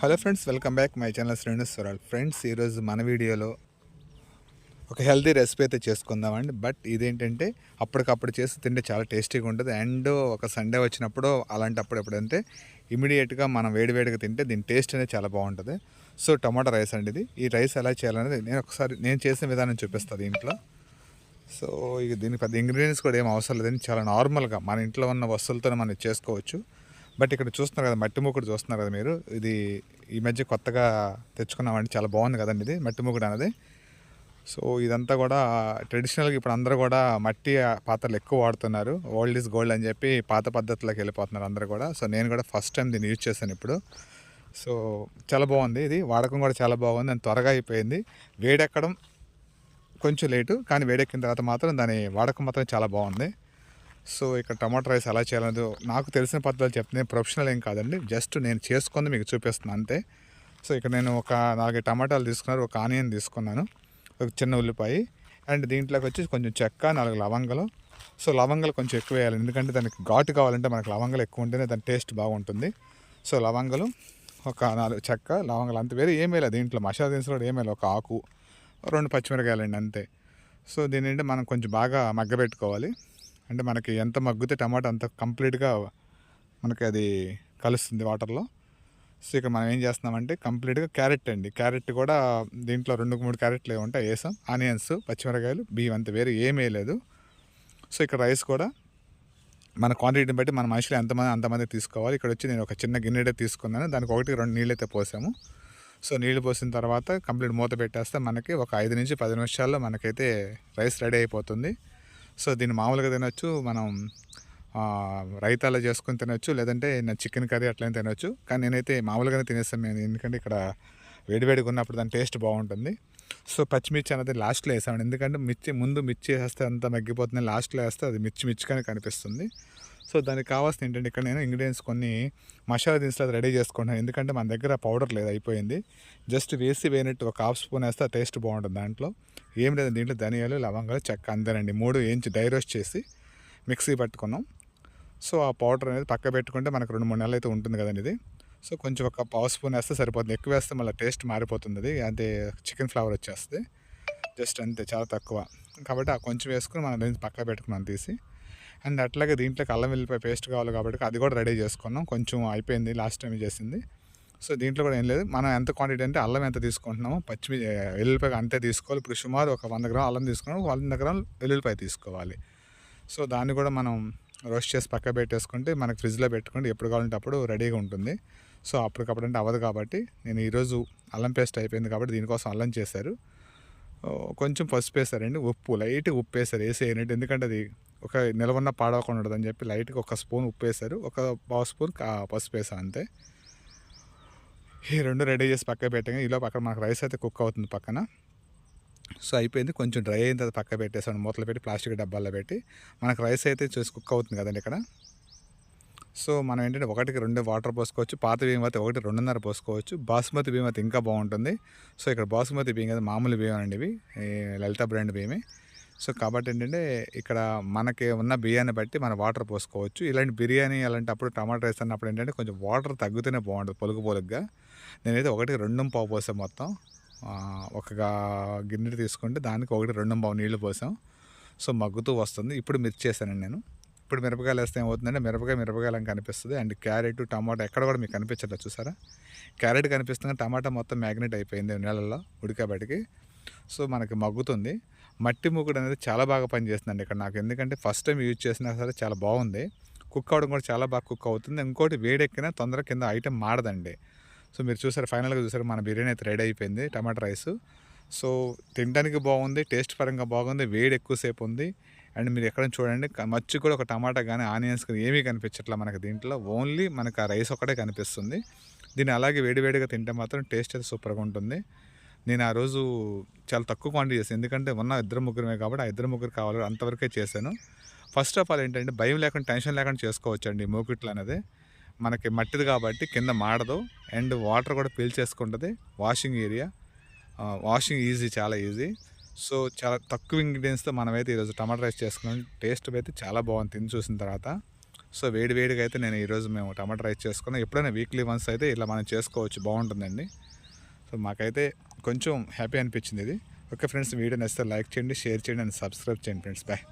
Hello friends welcome back my channel Srenuswaral friends ఈరోజు మన వీడియోలో ఒక హెల్తీ రెసిపీ అయితే చేసుకుందామండి. బట్ ఇదేంటంటే అప్పటికప్పుడు చేసి తింటే చాలా టేస్టీగా ఉంటుంది. అండ్ ఒక సండే వచ్చినప్పుడు అలాంటప్పుడు ఎప్పుడంటే ఇమీడియట్గా మనం వేడివేడిగా తింటే దీని టేస్ట్ అనేది చాలా బాగుంటుంది. సో టమాటా రైస్ అండి ఇది. ఈ రైస్ ఎలా చేయాలనేది నేను ఒకసారి నేను చేసిన విధానం చూపిస్తాను దీంట్లో. సో ఇక దీనికి పెద్ద ఇంగ్రీడియంట్స్ కూడా ఏం అవసరం లేదని చాలా నార్మల్గా మన ఇంట్లో ఉన్న వస్తువులతో మనం చేసుకోవచ్చు. బట్ ఇక్కడ చూస్తున్నారు కదా మట్టి మూకుడు చూస్తున్నారు కదా మీరు. ఇది ఈ మధ్య కొత్తగా తెచ్చుకున్నామండి. చాలా బాగుంది కదండి ఇది మట్టి మూకుడు అనేది. సో ఇదంతా కూడా ట్రెడిషనల్గా ఇప్పుడు అందరూ కూడా మట్టి పాత్రలు ఎక్కువ వాడుతున్నారు. ఓల్డ్ ఈజ్ గోల్డ్ అని చెప్పి పాత పద్ధతిలోకి వెళ్ళిపోతున్నారు అందరూ కూడా. సో నేను కూడా ఫస్ట్ టైం దీన్ని యూజ్ చేశాను ఇప్పుడు. సో చాలా బాగుంది ఇది. వాడకం కూడా చాలా బాగుంది. అని త్వరగా అయిపోయింది. వేడెక్కడం కొంచెం లేటు కానీ వేడెక్కిన తర్వాత మాత్రం దాని వాడకం మాత్రం చాలా బాగుంది. సో ఇక్కడ టమాటో రైస్ ఎలా చేయాలనేది నాకు తెలిసిన పద్ధతులు చెప్తే ప్రొఫెషనల్ ఏం కాదండి. జస్ట్ నేను చేసుకుంది మీకు చూపిస్తున్నాను అంతే. సో ఇక్కడ నేను ఒక నాలుగు టమాటాలు తీసుకున్నారు ఒక ఆనియన్ తీసుకున్నాను ఒక చిన్న ఉల్లిపాయ అండ్ దీంట్లోకి వచ్చి కొంచెం చెక్క నాలుగు లవంగలు. సో లవంగాలు కొంచెం ఎక్కువ వేయాలి ఎందుకంటే దానికి ఘాటు కావాలంటే మనకు లవంగాలు ఎక్కువ ఉంటేనే దాని టేస్ట్ బాగుంటుంది. సో లవంగలు ఒక నాలుగు చెక్క లవంగాలు అంత వేరే ఏమీ లేదు దీంట్లో మసాలా దినుసులు కూడా ఏమీ లేదు ఒక ఆకు రెండు పచ్చిమిరకాయలండి అంతే. సో దీని మనం కొంచెం బాగా మగ్గబెట్టుకోవాలి. అంటే మనకి ఎంత మగ్గితే టమాటా అంత కంప్లీట్గా మనకి అది కలుస్తుంది వాటర్లో. సో ఇక్కడ మనం ఏం చేస్తున్నామంటే కంప్లీట్గా క్యారెట్ అండి. క్యారెట్ కూడా దీంట్లో రెండు మూడు క్యారెట్లు ఏమి ఉంటాయి వేసాం. ఆనియన్స్ పచ్చిమిరకాయలు బియ్యం అంత వేరే ఏమీ లేదు. సో ఇక్కడ రైస్ కూడా మన క్వాంటిటీని బట్టి మన మనుషులు ఎంతమంది అంతమంది తీసుకోవాలి. ఇక్కడ వచ్చి నేను ఒక చిన్న గిన్నెడే తీసుకున్నాను. దానికి ఒకటి రెండు నీళ్ళు అయితే పోసాము. సో నీళ్ళు పోసిన తర్వాత కంప్లీట్ మూత పెట్టేస్తే మనకి ఒక ఐదు నుంచి పది నిమిషాల్లో మనకైతే రైస్ రెడీ అయిపోతుంది. సో దీన్ని మామూలుగా తినొచ్చు మనం ఆ, రైతాలో చేసుకొని తినొచ్చు లేదంటే నా చికెన్ కర్రీ అట్లనే తినొచ్చు. కానీ నేనైతే మామూలుగానే తినేస్తాను నేను ఎందుకంటే ఇక్కడ వేడివేడిగా ఉన్నప్పుడు దాని టేస్ట్ బాగుంటుంది. సో పచ్చిమిర్చి అనేది లాస్ట్లో వేసామండి. ఎందుకంటే మిర్చి ముందు మిర్చి వేస్తే అంత మగ్గిపోతుంది లాస్ట్లో వేస్తే అది మిర్చి మిర్చిగానే కనిపిస్తుంది. సో దానికి కావాల్సిన ఏంటంటే ఇక్కడ నేను ఇంగ్రీడియంట్స్ కొన్ని మసాలా దినుసులు అది రెడీ చేసుకుంటాను ఎందుకంటే మన దగ్గర పౌడర్ లేదు అయిపోయింది. జస్ట్ వేసి వేయనట్టు ఒక హాఫ్ స్పూన్ వేస్తే ఆ టేస్ట్ బాగుంటుంది దాంట్లో. ఏం లేదు దీంట్లో ధనియాలు లవంగాలు చెక్క అందరండి మూడు ఏంచి డై రోస్ట్ చేసి మిక్సీ పట్టుకున్నాం. సో ఆ పౌడర్ అనేది పక్క పెట్టుకుంటే మనకు రెండు మూడు నెలలు అయితే ఉంటుంది కదండి ఇది. సో కొంచెం ఒక పావు స్పూన్ వేస్తే సరిపోతుంది. ఎక్కువ వేస్తే మళ్ళీ టేస్ట్ మారిపోతుంది. అది అంటే చికెన్ ఫ్లేవర్ వచ్చేస్తుంది. జస్ట్ అంతే చాలా తక్కువ. కాబట్టి ఆ కొంచెం వేసుకుని మనం దీన్ని పక్క పెట్టుకున్నాం తీసి. అండ్ అట్లాగే దీంట్లోకి అల్లం వెల్లిపాయ పేస్ట్ కావాలి కాబట్టి అది కూడా రెడీ చేసుకున్నాం. కొంచెం అయిపోయింది లాస్ట్ టైం చేసింది. సో దీంట్లో కూడా ఏం లేదు. మనం ఎంత క్వాంటిటీ అంటే అల్లం ఎంత తీసుకుంటున్నామో పచ్చిమి వెల్లుల్లిపాయ అంతే తీసుకోవాలి. ఇప్పుడు సుమారు ఒక వంద గ్రాములు అల్లం తీసుకున్నాం. వంద గ్రాములు వెల్లుల్లిపాయ తీసుకోవాలి. సో దాన్ని కూడా మనం రోస్ట్ చేసి పక్క పెట్టేసుకుంటే మనకి ఫ్రిడ్జ్లో పెట్టుకుంటే ఎప్పుడు కావాలంటే అప్పుడు రెడీగా ఉంటుంది. సో అప్పటికప్పుడు అంటే అవ్వదు కాబట్టి నేను ఈరోజు అల్లం పేస్ట్ అయిపోయింది కాబట్టి దీనికోసం అల్లం చేశారు. కొంచెం పసుపు వేసారండి ఉప్పు లైట్గా ఉప్పు వేసారు వేసి ఎందుకంటే అది ఒక నిలవన్న పాడవకుండా ఉండదని చెప్పి లైట్గా ఒక స్పూన్ ఉప్పు వేశారు ఒక పావు స్పూన్ పసుపు వేసాను అంతే. ఈ రెండు రెడీ చేసి పక్క పెట్టాను ఈలోపు అక్కడ మనకు రైస్ అయితే కుక్ అవుతుంది పక్కన. సో అయిపోయింది. కొంచెం డ్రై అయిన తర్వాత పక్క పెట్టేసాను మూతలు పెట్టి ప్లాస్టిక్ డబ్బాల్లో పెట్టి. మనకు రైస్ అయితే చూసి కుక్ అవుతుంది కదండి ఇక్కడ. సో మనం ఏంటంటే ఒకటికి రెండు వాటర్ పోసుకోవచ్చు పాత బియ్యం అయితే ఒకటి రెండున్నర పోసుకోవచ్చు బాస్మతి బియ్యం అయితే ఇంకా బాగుంటుంది. సో ఇక్కడ బాస్మతి బియ్యం కదా మామూలు బియ్యం అండి ఇవి లలిత బ్రాండ్ బియ్యమే. సో కాబట్టి ఏంటంటే ఇక్కడ మనకి ఉన్న బియ్యాన్ని బట్టి మనం వాటర్ పోసుకోవచ్చు. ఇలాంటి బిర్యానీ అలాంటప్పుడు టమాటా రైస్ అన్నప్పుడు ఏంటంటే కొంచెం వాటర్ తగ్గితేనే బాగుంటుంది పొలుగు పొలుగ్గా. నేనైతే ఒకటి రెండు పావు పోసాం మొత్తం. ఒక గిన్నె తీసుకుంటే దానికి ఒకటి రెండు పావు నీళ్ళు పోసాం. సో మగ్గుతూ వస్తుంది. ఇప్పుడు మిర్చి చేశానండి నేను. ఇప్పుడు మిరపకాయలు వేస్తే ఏమవుతుందంటే మిరపకాయ మిరపకాయలం కనిపిస్తుంది. అండ్ క్యారెట్ టమాటా ఎక్కడ కూడా మీకు కనిపించట్లేదు చూసారా? క్యారెట్ కనిపిస్తుంది టమాటా మొత్తం మ్యాగ్నెట్ అయిపోయింది నెలల్లో ఉడికబడికి సో మనకి మగ్గుతుంది. మట్టి మూకుడు అనేది చాలా బాగా పనిచేస్తుందండి ఇక్కడ నాకు. ఎందుకంటే ఫస్ట్ టైం యూజ్ చేసినా సరే చాలా బాగుంది. కుక్ అవడం కూడా చాలా బాగా కుక్ అవుతుంది. ఇంకోటి వేడెక్కినా తొందరగా కింద ఐటెం మాడదండి సో మీరు చూసారు ఫైనల్గా చూసారు మన బిర్యానీ అయితే రెడీ అయిపోయింది టమాటా రైస్. సో తినడానికి బాగుంది టేస్ట్ పరంగా బాగుంది వేడి ఎక్కువసేపు ఉంది. అండ్ మీరు ఎక్కడ చూడండి మచ్చి కూడా ఒక టమాటా కానీ ఆనియన్స్ కానీ ఏమీ కనిపించట్లా మనకు దీంట్లో. ఓన్లీ మనకు ఆ రైస్ ఒకటే కనిపిస్తుంది. దీన్ని అలాగే వేడివేడిగా తింటే మాత్రం టేస్ట్ అయితే సూపర్గా ఉంటుంది. నేను ఆ రోజు చాలా తక్కువ క్వాంటిటీ చేశాను. ఎందుకంటే ఉన్న ఇద్దరు ముగ్గురమే కాబట్టి ఆ ఇద్దరు ముగ్గురు కావాలి అంతవరకే చేశాను. ఫస్ట్ ఆఫ్ ఆల్ ఏంటంటే భయం లేకుండా టెన్షన్ లేకుండా చేసుకోవచ్చండి మూకిట్లు అనేది. మనకి మట్టిది కాబట్టి కింద మాడదు. అండ్ వాటర్ కూడా పీల్చేసుకుంటుంది వాషింగ్ ఏరియా. వాషింగ్ ఈజీ చాలా ఈజీ. సో చాలా తక్కువ ఇంగ్రీడియంట్స్తో మనమైతే ఈరోజు టమాటా రైస్ చేసుకున్నాం. టేస్ట్ అయితే చాలా బాగుంది. తిని చూసిన తర్వాత. సో వేడి వేడిగా అయితే నేను ఈరోజు మేము టమాటా రైస్ చేసుకున్నాం. ఎప్పుడైనా వీక్లీ వన్స్ అయితే ఇలా మనం చేసుకోవచ్చు. బాగుంటుందండి. సో మాకైతే కొంచెం హ్యాపీ అనిపించింది ఇది. ఓకే ఫ్రెండ్స్ వీడియో నచ్చితే లైక్ చేయండి షేర్ చేయండి అండ్ సబ్స్క్రైబ్ చేయండి ఫ్రెండ్స్. బాయ్.